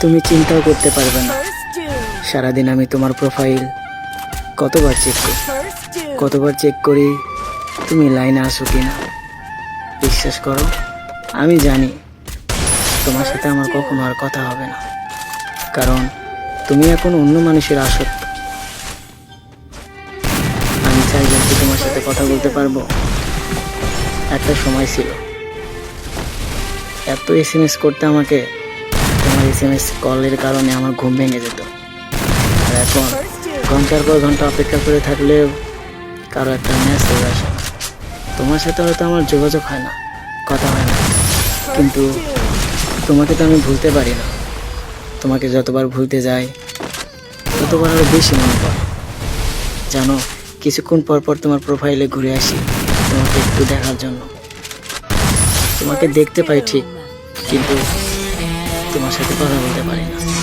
তুমি চিন্তাও করতে পারবে না। সারাদিন আমি তোমার প্রোফাইল কতবার চেক করি? কতবার চেক করি? তুমি লাইনে আসো কি না বিশ্বাস করো আমি জানি তোমার সাথে আমার কখনো আর কথা হবে না। কারণ তুমি এখন অন্য মানুষের আসক্ত। আমি চাইলে কি তোমার সাথে কথা বলতে পারব। একটা সময় ছিল। এত এস এম এস করতে আমাকে এস এম এস কলের কারণে আমার ঘুম ভেঙে যেত। আর এখন ঘণ্টার পর ঘণ্টা অপেক্ষা করে থাকলেও কারও একটা মেসেজ আসে। না তোমার সাথে হয়তো আমার যোগাযোগ হয় না, কথা হয় না। কিন্তু তোমাকে তো আমি ভুলতে পারি না। তোমাকে যতবার ভুলতে যাই, ততবার আরও বেশি মনে পড়ে। জানো, কিছুক্ষণ পর পর তোমার প্রোফাইলে ঘুরে আসি, তোমাকে একটু দেখার জন্য। তোমাকে দেখতে পাই ঠিক, কিন্তু তোমার সাথে কথা বলতে পারি না।